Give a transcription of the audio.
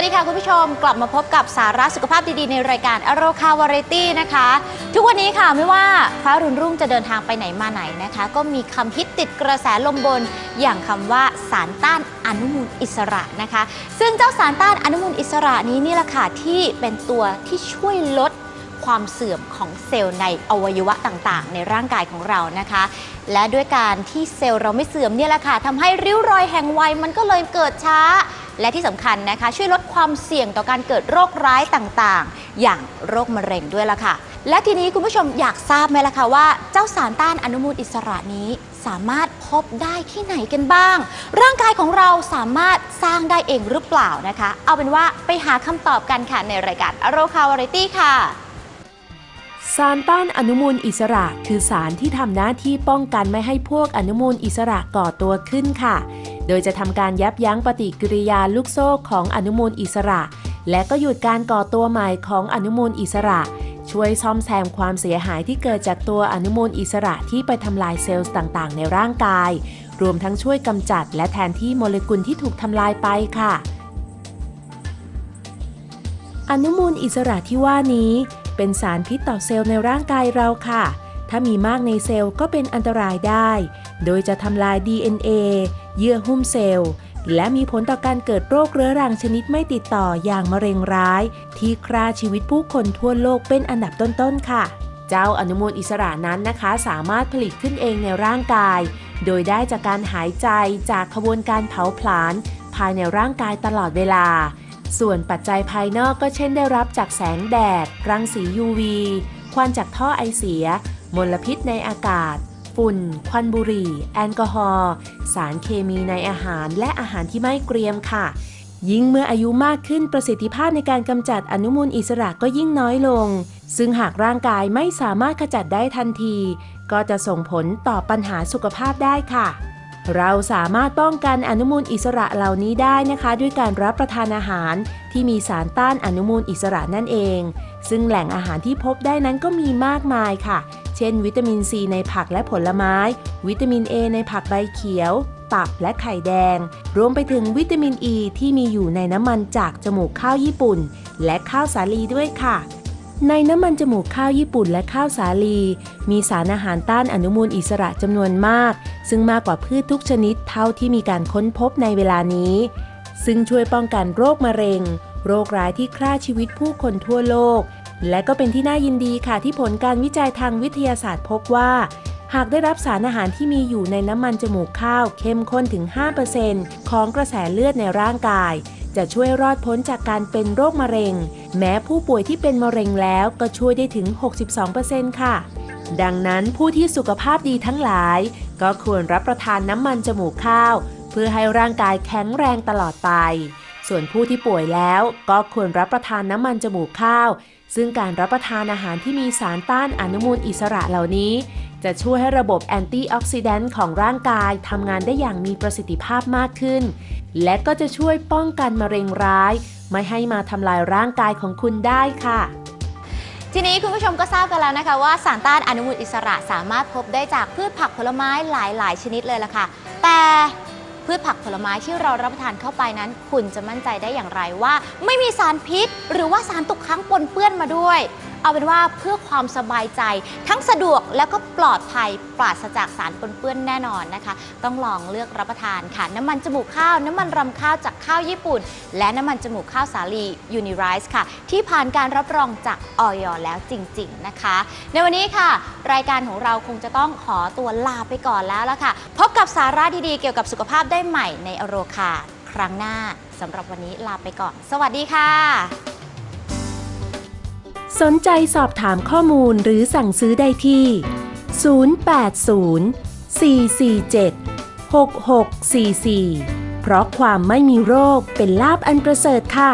สวัสดีค่ะคุณผู้ชมกลับมาพบกับสาระสุขภาพดีๆ ในรายการอโรคาวาไรตี้นะคะ ทุกวันนี้ค่ะไม่ว่าฟ้ารุ่นรุ่งจะเดินทางไปไหนมาไหนนะคะ ก็มีคำฮิตติดกระแสลมบน อย่างคำว่าสารต้านอนุมูลอิสระนะคะ ซึ่งเจ้าสารต้านอนุมูลอิสระนี้นี่แหละค่ะที่เป็นตัวที่ช่วยลดความเสื่อมของเซลล์ในอวัยวะต่างๆ ในร่างกายของเรานะคะ และด้วยการที่เซลล์เราไม่เสื่อมเนี่ยแหละค่ะทำให้ริ้วรอยแห่งวัยมันก็เลยเกิดช้า และที่สำคัญนะคะ ช่วยลดความเสี่ยงต่อการเกิดโรคร้ายต่างๆ อย่างโรคมะเร็งด้วยล่ะค่ะ และทีนี้คุณผู้ชมอยากทราบไหมล่ะคะว่าเจ้าสารต้านอนุมูลอิสระนี้สามารถพบได้ที่ไหนกันบ้าง ร่างกายของเราสามารถสร้างได้เองหรือเปล่านะคะ เอาเป็นว่าไปหาคำตอบกันค่ะในรายการอโรคาวาไรตี้ค่ะ สารต้านอนุมูลอิสระ คือสารที่ทำหน้าที่ป้องกันไม่ให้พวกอนุมูลอิสระก่อตัวขึ้นค่ะ โดยจะทำการยับยั้งปฏิกิริยาลูกโซ่ของอนุมูลอิสระ และก็หยุดการก่อตัวใหม่ของอนุมูลอิสระ ช่วยซ่อมแซมความเสียหายที่เกิดจากตัวอนุมูลอิสระที่ไปทำลายเซลล์ต่างๆ ในร่างกาย รวมทั้งช่วยกำจัดและแทนที่โมเลกุลที่ถูกทำลายไปค่ะ อนุมูลอิสระที่ว่านี้ เป็นสารพิษต่อเซลล์ในร่างกายเราค่ะ ถ้ามีมากในเซลล์ก็เป็นอันตรายได้ โดยจะทำลาย DNA เยื่อหุ้มเซลล์ และมีผลต่อการเกิดโรคเรื้อรังชนิดไม่ติดต่ออย่างมะเร็งร้าย ที่ฆ่าชีวิตผู้คนทั่วโลกเป็นอันดับต้นๆค่ะ เจ้าอนุมูลอิสระนั้นนะคะ สามารถผลิตขึ้นเองในร่างกาย โดยได้จากการหายใจจากขบวนการเผาผลาญภายในร่างกายตลอดเวลา ส่วนปัจจัยภายนอกก็เช่นได้รับจากแสงแดด รังสี UV ควันจากท่อไอเสีย มลพิษในอากาศ ฝุ่น ควันบุหรี่ แอลกอฮอล์ สารเคมีในอาหาร และอาหารที่ไม่เกรียมค่ะ ยิ่งเมื่ออายุมากขึ้นประสิทธิภาพในการกำจัดอนุมูลอิสระก็ยิ่งน้อยลง ซึ่งหากร่างกายไม่สามารถขจัดได้ทันที ก็จะส่งผลต่อปัญหาสุขภาพได้ค่ะ เราสามารถป้องกันอนุมูลอิสระเหล่านี้ได้นะคะ ด้วยการรับประทานอาหารที่มีสารต้านอนุมูลอิสระนั่นเอง ซึ่งแหล่งอาหารที่พบได้นั้นก็มีมากมายค่ะ เช่น วิตามินซีในผักและผลไม้ วิตามิน A ในผักใบเขียว ตับและไข่แดง รวมไปถึงวิตามินอ e ีที่มีอยู่ในน้ำมันจากจมูกข้าวญี่ปุ่น และข้าวสาลีด้วยค่ะในน้ำมันจมูกข้าวญี่ปุ่นและข้าวสาลี มีสารอาหารต้านอนุมูลอิสระจำนวนมาก ซึ่งมากกว่าพืชทุกชนิดเท่าที่มีการค้นพบในเวลานี้ ซึ่งช่วยป้องกันโรคมะเร็ง โรคร้ายที่ฆ่าชีวิตผู้คนทั่วโลก และก็เป็นที่น่ายินดีค่ะที่ผลการวิจัยทางวิทยาศาสตร์พบว่า หากได้รับสารอาหารที่มีอยู่ในน้ำมันจมูกข้าวเข้มข้นถึง 5%ของกระแสเลือดในร่างกายจะช่วยรอดพ้นจากการเป็นโรคมะเร็ง แม้ผู้ป่วยที่เป็นมะเร็งแล้วก็ช่วยได้ถึง 62%ค่ะ ดังนั้นผู้ที่สุขภาพดีทั้งหลาย ก็ควรรับประทานน้ำมันจมูกข้าว เพื่อให้ร่างกายแข็งแรงตลอดไป ส่วนผู้ที่ป่วยแล้วก็ควรรับประทานน้ำมันจมูกข้าว ซึ่งการรับประทานอาหารที่มีสารต้านอนุมูลอิสระเหล่านี้ จะช่วยให้ระบบแอนตี้ออกซิแดนต์ของร่างกายทำงานได้อย่างมีประสิทธิภาพมากขึ้น และก็จะช่วยป้องกันมะเร็งร้าย ไม่ให้มาทำลายร่างกายของคุณได้ค่ะ ทีนี้คุณผู้ชมก็ทราบกันแล้วนะคะว่าสารต้านอนุมูลอิสระสามารถพบได้จากพืชผักผลไม้หลาย ๆ ชนิดเลยล่ะค่ะ แต่พืชผักผลไม้ที่เรารับประทานเข้าไปนั้น คุณจะมั่นใจได้อย่างไรว่า ไม่มีสารพิษ หรือว่าสารตกค้างปนเปื้อนมาด้วย เอาเป็นว่าเพื่อความสบายใจ ทั้งสะดวกแล้วก็ปลอดภัยปราศจากสารปนเปื้อนแน่นอนนะคะ ต้องลองเลือกรับประทานค่ะ น้ำมันจมูกข้าว น้ำมันรำข้าวจากข้าวญี่ปุ่น และน้ำมันจมูกข้าวสาลียูนิไรส์ค่ะ ที่ผ่านการรับรองจากออยแล้วจริง ๆนะคะ ในวันนี้ค่ะ รายการของเราคงจะต้องขอตัวลาไปก่อนแล้วละค่ะ พบกับสาระดีๆเกี่ยวกับสุขภาพได้ใหม่ในอโรคาครั้งหน้าสำหรับวันนี้ลาไปก่อน สวัสดีค่ะ สนใจสอบถามข้อมูลหรือสั่งซื้อได้ที่ 080 447 6644 เพราะความไม่มีโรคเป็นลาบอันประเสริฐค่ะ